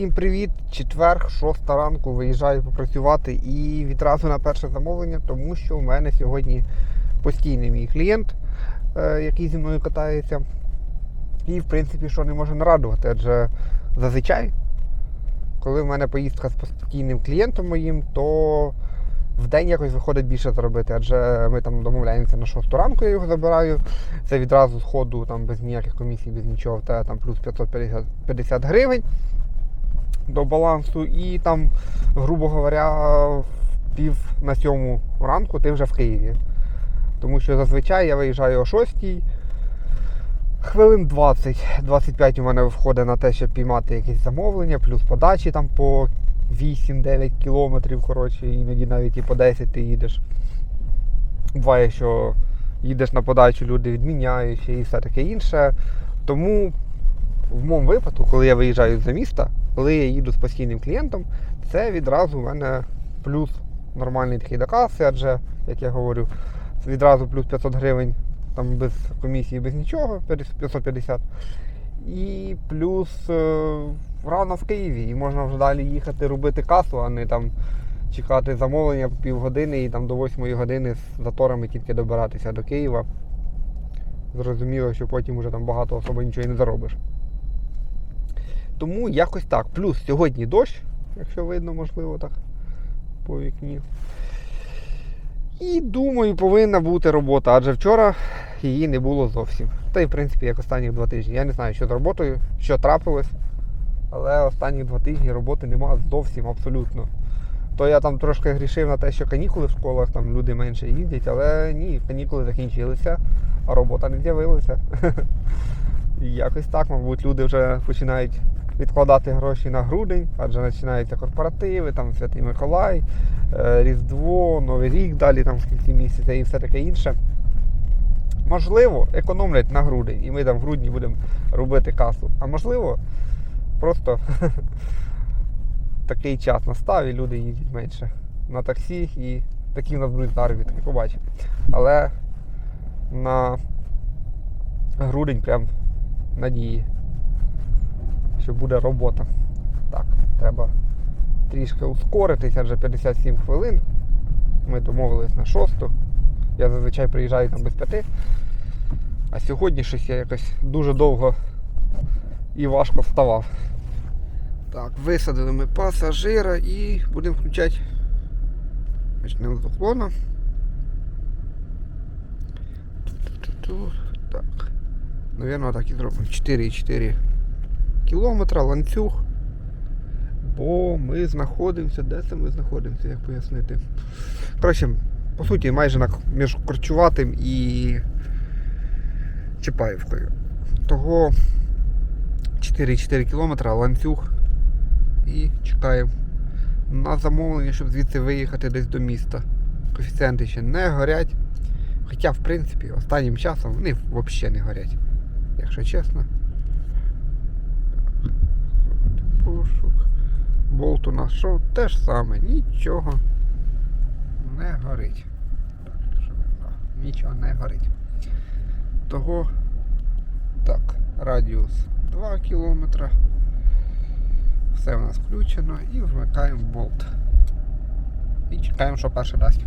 Всім привіт! Четверг, 6 ранку виїжджаю попрацювати і відразу на перше замовлення, тому що в мене сьогодні постійний мій клієнт, е, який зі мною катається. І в принципі, що не може нарадувати, адже зазвичай, коли в мене поїздка з постійним клієнтом моїм, то в день якось виходить більше заробити, адже ми там домовляємося на 6 ранку, я його забираю. Це відразу з ходу, там без ніяких комісій, без нічого, в там плюс 550 50 гривень до балансу, і там, грубо говоря, пів на сьому ранку ти вже в Києві. Тому що зазвичай я виїжджаю о 6 хвилин 20-25 у мене входить на те, щоб піймати якісь замовлення, плюс подачі там по 8-9 кілометрів, коротше, іноді навіть і по 10 ти їдеш. Буває, що їдеш на подачу, люди відміняють і все таке інше. Тому в моєму випадку, коли я виїжджаю за міста, коли я їду з постійним клієнтом, це відразу в мене плюс нормальний такий до каси, адже, як я говорю, відразу плюс 500 гривень там без комісії, без нічого, 550. І плюс е, рано в Києві. І можна вже далі їхати робити касу, а не там чекати замовлення по півгодини і там до 8 години з заторами тільки добиратися до Києва. Зрозуміло, що потім вже там багато особо нічого і не заробиш. Тому якось так. Плюс сьогодні дощ, якщо видно, можливо, так по вікні. І думаю, повинна бути робота, адже вчора її не було зовсім. Та й в принципі як останні два тижні. Я не знаю, що з роботою, що трапилось, але останні два тижні роботи нема зовсім абсолютно. То я там трошки грішив на те, що канікули в школах, там люди менше їздять, але ні, канікули закінчилися, а робота не з'явилася. Якось так, мабуть, люди вже починають відкладати гроші на грудень, адже починаються корпоративи, там Святий Миколай, е, Різдво, Новий рік, далі там в кінці місяця і все таке інше. Можливо, економлять на грудень, і ми там в грудні будемо робити касу. А можливо, просто такий час настав і люди їздять менше на таксі і такі в нас будуть заробітки, побачимо. Але на грудень прям надії, що буде робота. Так, треба трішки ускоритися, вже 57 хвилин. Ми домовились на 6. Я зазвичай приїжджаю там без 5. А сьогодні щось я якось дуже довго і важко вставав. Так, висадили ми пасажира і будемо включати. Почнемо з уклона. Так. Навірно, так і зробимо. 4,4 кілометра, ланцюг. Бо ми знаходимося. Де це ми знаходимося, як пояснити? Коротше, по суті, майже між Корчуватим і Чапаївкою. Того 4,4 кілометра, ланцюг. І чекаємо на замовлення, щоб звідси виїхати десь до міста. Коефіцієнти ще не горять. Хоча, в принципі, останнім часом вони взагалі не горять, якщо чесно. Пошук. Болт у нас що? Те ж саме, нічого не горить. Нічого не горить. Того так, радіус 2 кілометра. Все у нас включено і вмикаємо болт. І чекаємо, що перше дасть.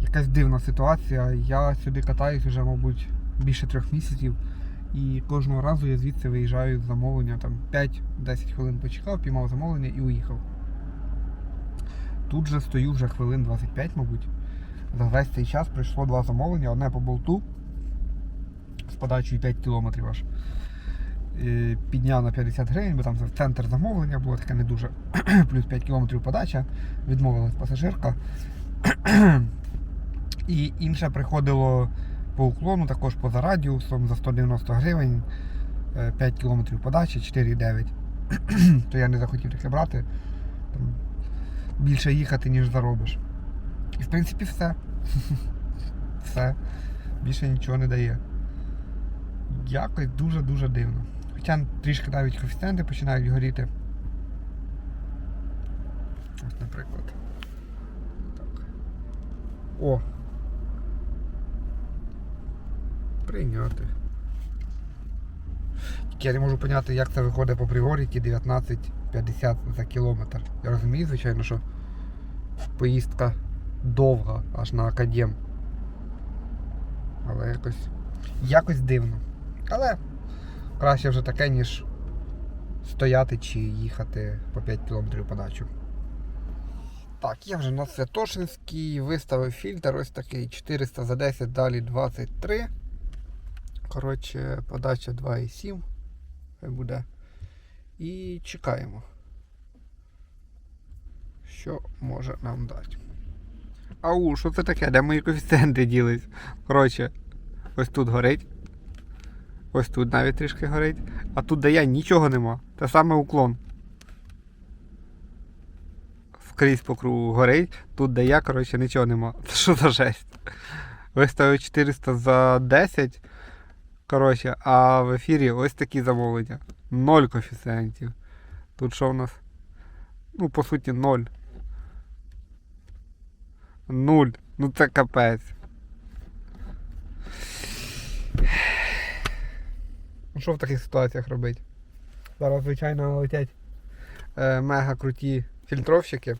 Якась дивна ситуація. Я сюди катаюсь вже, мабуть, більше трьох місяців. І кожного разу я звідси виїжджаю з замовлення там 5-10 хвилин почекав, піймав замовлення і уїхав. Тут же стою вже хвилин 25, мабуть. За весь цей час прийшло два замовлення, одне по болту з подачею 5 кілометрів аж. Е, Підняв на 50 гривень, бо там центр замовлення було таке не дуже. Плюс 5 кілометрів подача, відмовилась пасажирка. І інше приходило по уклону, також поза радіусом за 190 гривень, 5 кілометрів подачі, 4,9. То я не захотів таке брати. Там більше їхати, ніж заробиш. І в принципі все. Все. Більше нічого не дає. Якось дуже-дуже дивно. Хоча трішки навіть коефіцієнти починають горіти. Ось, наприклад. Так. О! Прийняти. Тільки я не можу зрозуміти, як це виходить по пріоріті 19,50 за кілометр. Я розумію, звичайно, що поїздка довга, аж на академ. Але якось. Якось дивно. Але краще вже таке, ніж стояти чи їхати по 5 кілометрів подачу. Так, я вже на Святошинській виставив фільтр, ось такий 400 за 10, далі 23. Коротше, подача 2,7 хай буде. І чекаємо. Що може нам дати. Ау, що це таке? Де мої коефіцієнти ділись? Коротше, ось тут горить. Ось тут навіть трішки горить. А тут де я нічого нема. Те саме уклон. Скрізь по кругу горить. Тут де я, коротше, нічого нема. Це що за жесть? Виставив 400 за 10. Коротше, а в ефірі ось такі замовлення. Ноль коефіцієнтів. Тут що в нас? Ну, по суті, ноль. Нуль. Ну це капець. Ну що в таких ситуаціях робити? Зараз, звичайно, летять е, мега круті фільтровщики,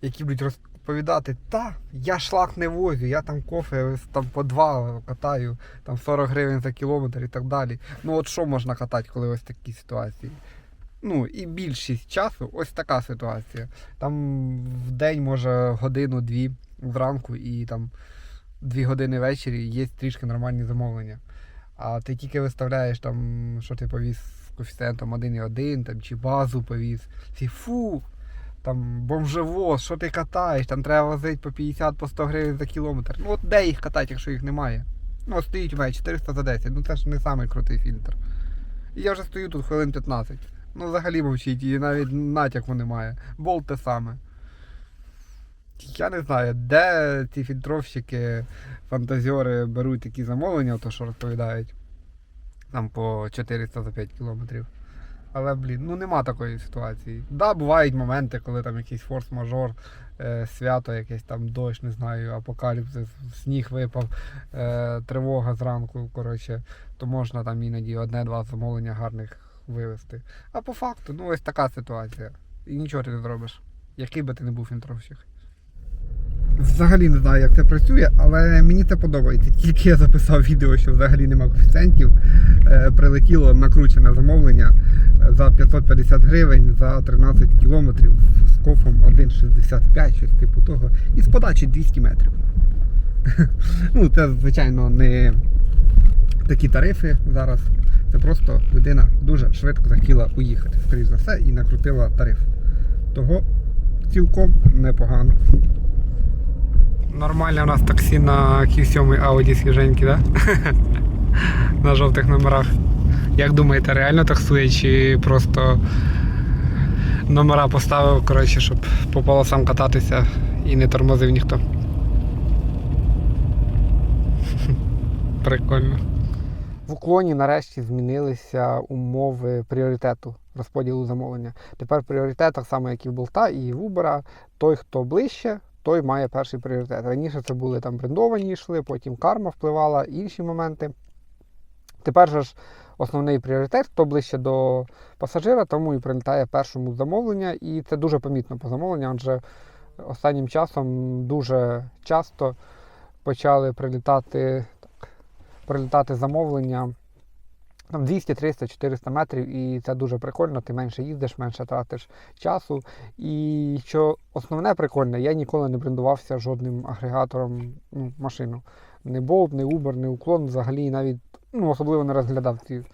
які будуть розповідати, та, я шлак не возю, я там кофе там по два катаю, там 40 гривень за кілометр і так далі. Ну от що можна катати, коли ось такі ситуації? Ну і більшість часу ось така ситуація. Там в день може годину-дві вранку і там дві години ввечері є трішки нормальні замовлення. А ти тільки виставляєш там, що ти повіз з коефіцієнтом 1,1 там, чи базу повіз. Всі фу, там бомжевоз, що ти катаєш, там треба возити по 50 по 100 гривень за кілометр. Ну от де їх катати, якщо їх немає? Ну, от стоїть у мене 400 за 10, ну це ж не самий крутий фільтр. І я вже стою тут хвилин 15. Ну взагалі мовчить, і навіть натяку немає. Болт те саме. Я не знаю, де ці фільтровщики, фантазіори беруть такі замовлення, то що розповідають. Там по 400 за 5 кілометрів. Але, блін, ну нема такої ситуації. Да, бувають моменти, коли там якийсь форс-мажор, е, свято, якесь там дощ, не знаю, апокаліпсис, сніг випав, е, тривога зранку, коротше, то можна там іноді одне-два замовлення гарних вивезти. А по факту, ну ось така ситуація. І нічого ти не зробиш. Який би ти не був фільтровщик. Взагалі не знаю, як це працює, але мені це подобається. Тільки я записав відео, що взагалі нема коефіцієнтів. Е, прилетіло накручене замовлення е, за 550 гривень за 13 кілометрів з кофом 1,65, щось типу того. І з подачі 200 метрів. ну, це, звичайно, не такі тарифи зараз. Це просто людина дуже швидко захотіла уїхати, скоріш за все, і накрутила тариф. Того цілком непогано. Нормальне у нас таксі на Q7 Audi свіженькі, да? на жовтих номерах. Як думаєте, реально таксує чи просто номера поставив, коротше, щоб по полосам кататися і не тормозив ніхто? Прикольно. В уклоні нарешті змінилися умови пріоритету розподілу замовлення. Тепер пріоритет, так само, як і в Болта, і в Uber, той, хто ближче, той має перший пріоритет. Раніше це були там брендовані йшли, потім карма впливала, інші моменти. Тепер же ж основний пріоритет, хто ближче до пасажира, тому і прилітає першому замовлення, і це дуже помітно по замовленню, адже останнім часом дуже часто почали прилітати, так, прилітати замовлення там 200, 300, 400 метрів, і це дуже прикольно. Ти менше їздиш, менше тратиш часу. І що основне прикольне, я ніколи не брендувався жодним агрегатором ну, машину. Не Bolt, не Uber, не уклон, взагалі навіть ну, особливо не розглядав ці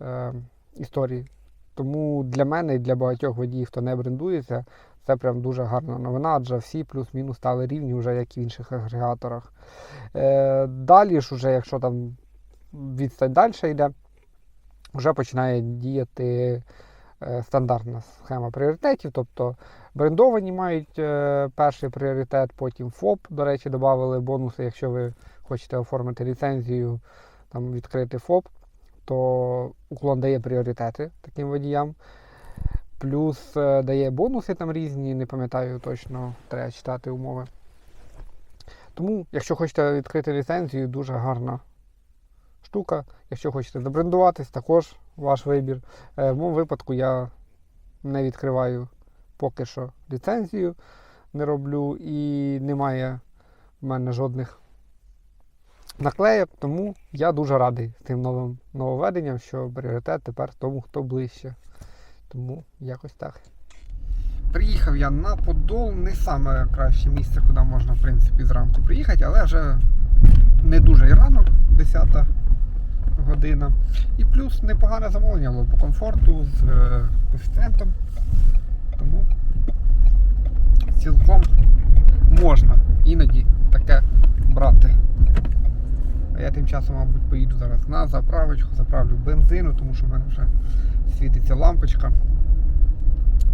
е, історії. Тому для мене і для багатьох водіїв, хто не брендується, це прям дуже гарна новина, адже всі плюс-мінус стали рівні, вже як і в інших агрегаторах. Е, далі ж, уже, якщо там відстань далі йде, вже починає діяти е, стандартна схема пріоритетів. Тобто брендовані мають е, перший пріоритет, потім ФОП, до речі, додали бонуси, якщо ви хочете оформити ліцензію, там відкрити ФОП, то уклон дає пріоритети таким водіям. Плюс е, дає бонуси там різні, не пам'ятаю точно, треба читати умови. Тому, якщо хочете відкрити ліцензію, дуже гарна штука. Якщо хочете забрендуватись, також ваш вибір. Е, В моєму випадку я не відкриваю поки що ліцензію, не роблю і немає в мене жодних наклеїв, тому я дуже радий цим новим нововведенням, що пріоритет тепер тому, хто ближче. Тому якось так. Приїхав я на Подол, не саме краще місце, куди можна в принципі зранку приїхати, але вже не дуже і рано, 10 година. І плюс непогане замовлення було по комфорту з е, коефіцієнтом. Тому цілком можна іноді таке брати. А я тим часом, мабуть, поїду зараз на заправочку, заправлю бензину, тому що в мене вже світиться лампочка.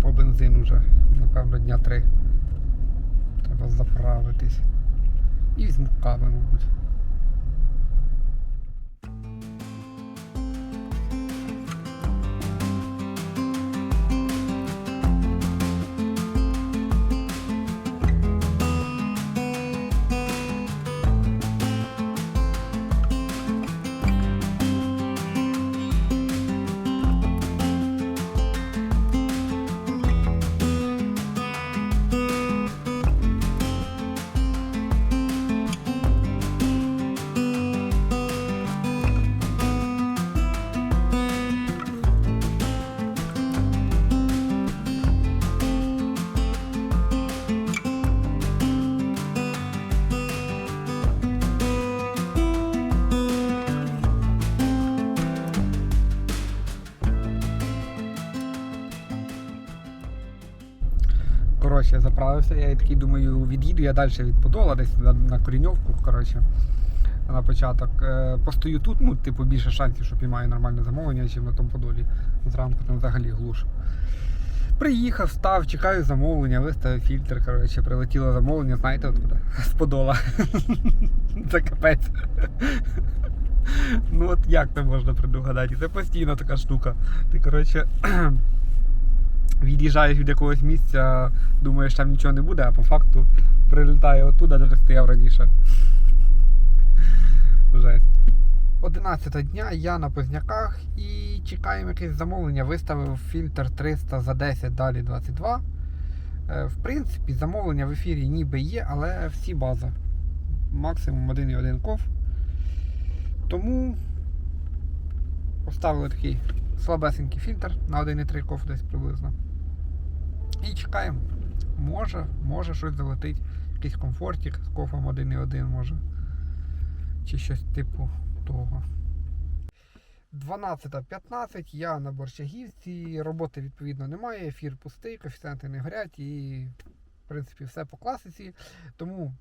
По бензину вже, напевно, дня три. Треба заправитись. І візьму кави, мабуть. Коротше, заправився, я такий думаю, від'їду я далі від Подола, десь на, Коріньовку, коротше, на початок. Е, постою тут, ну, типу, більше шансів, що піймаю нормальне замовлення, ніж на тому Подолі. Зранку там взагалі глуш. Приїхав, став, чекаю замовлення, виставив фільтр, коротше, прилетіло замовлення, знаєте откуда? З Подола. Це капець. Ну от як це можна предугадати? Це постійно така штука. Ти, коротше, від'їжджаєш від якогось місця, думаєш, там нічого не буде, а по факту прилітає оттуда, де стояв раніше. Жесть. 11 дня я на Позняках і чекаємо якесь замовлення. Виставив фільтр 300 за 10, далі 22. Е, В принципі, замовлення в ефірі ніби є, але всі база. Максимум 1,1 ков. Тому поставили такий слабесенький фільтр на 1,3 ков десь приблизно. І чекаємо. Може, може щось залетить. Якийсь комфортик з кофом 1,1 може. Чи щось типу того. 12.15 я на борщагівці, роботи відповідно немає, ефір пустий, коефіцієнти не горять і в принципі все по класиці. Тому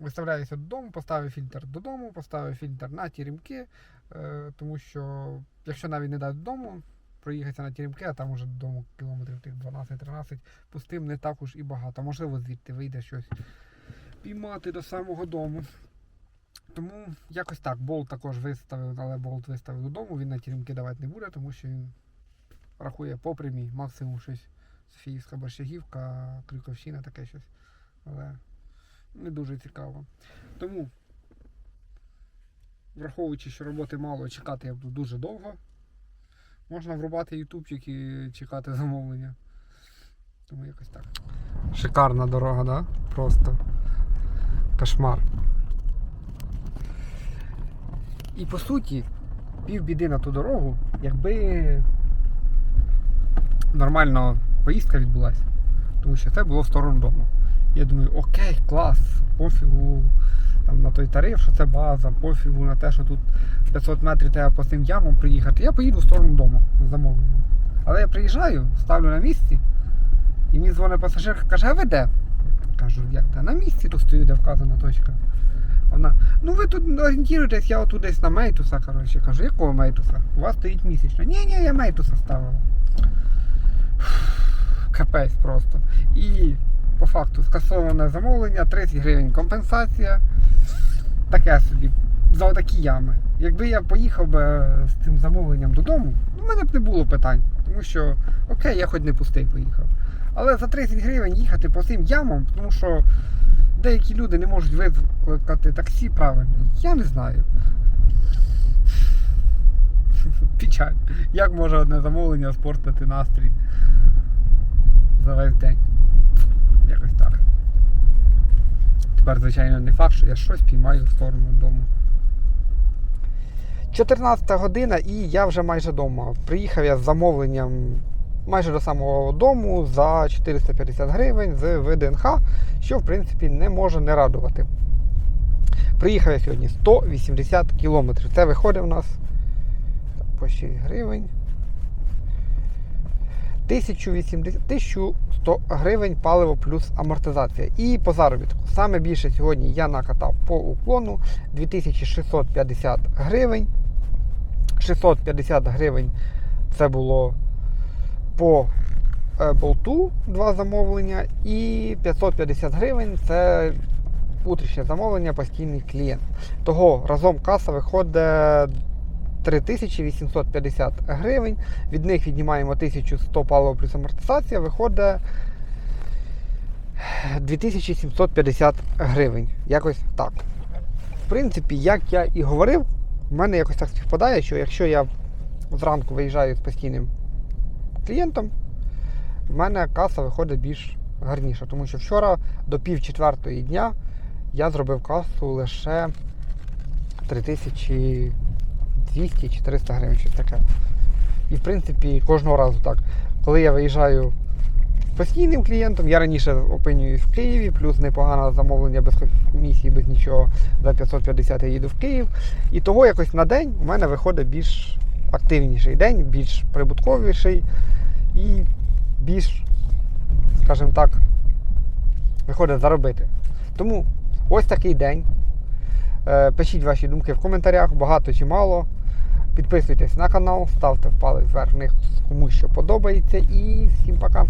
виставляюся додому, поставив фільтр додому, поставив фільтр на тірімки, е, тому що якщо навіть не дати додому, проїхатися на тірімки, а там уже додому кілометрів тих 12-13, пустим не так уж і багато. Можливо, звідти вийде щось піймати до самого дому. Тому якось так. Болт також виставив, але болт виставив додому, він на тірімки давати не буде, тому що він рахує по прямій, максимум щось Софіївська борщагівка, Крюковщина, таке щось. Але не дуже цікаво. Тому, враховуючи, що роботи мало, чекати я буду дуже довго. Можна врубати ютубчик і чекати замовлення. Тому якось так. Шикарна дорога, да? Просто кошмар. І по суті, півбіди на ту дорогу, якби нормально поїздка відбулася. Тому що це було в сторону дому. Я думаю, окей, клас, пофігу там, на той тариф, що це база, пофігу на те, що тут 500 метрів треба по цим ямам приїхати. Я поїду в сторону дому з замовленням. Але я приїжджаю, ставлю на місці, і мені дзвонить пасажирка, каже, а ви де? Кажу, як де? На місці тут стою, де вказана точка. Вона, ну ви тут орієнтуєтесь, я отут десь на Мейтуса, коротше. Кажу, якого Мейтуса? У вас стоїть місячно. Ні, ні, я Мейтуса ставила. Капець просто. І по факту скасоване замовлення, 30 гривень компенсація. Таке собі. За такі ями. Якби я поїхав би з цим замовленням додому, у мене б не було питань. Тому що, окей, я хоч не пустий поїхав. Але за 30 гривень їхати по цим ямам, тому що деякі люди не можуть викликати таксі правильно. Я не знаю. Печаль. Як може одне замовлення спортити настрій за весь день? Якось так. Тепер, звичайно, не факт, що я щось піймаю в сторону дому. 14 година і я вже майже вдома. Приїхав я з замовленням майже до самого дому за 450 гривень з ВДНХ, що в принципі не може не радувати. Приїхав я сьогодні 180 кілометрів. Це виходить у нас по 6 гривень. 1080, 1100 гривень паливо плюс амортизація. І по заробітку. Саме більше сьогодні я накатав по уклону 2650 гривень. 650 гривень це було по е, болту два замовлення. І 550 гривень це утрішнє замовлення, постійний клієнт. Того разом каса виходить 3850 гривень. Від них віднімаємо 1100 паливо плюс амортизація, виходить 2750 гривень. Якось так. В принципі, як я і говорив, в мене якось так співпадає, що якщо я зранку виїжджаю з постійним клієнтом, в мене каса виходить більш гарніша. Тому що вчора до пів четвертої дня я зробив касу лише 3000 200-400 гривень, щось таке. І в принципі кожного разу так. Коли я виїжджаю постійним клієнтом, я раніше опинююсь в Києві, плюс непогане замовлення без комісії, без нічого. За 550 я їду в Київ. І того якось на день у мене виходить більш активніший день, більш прибутковіший і більш, скажімо так, виходить заробити. Тому ось такий день. Е, пишіть ваші думки в коментарях, багато чи мало. Підписуйтесь на канал, ставте палець вверх, кому що подобається. І всім пока.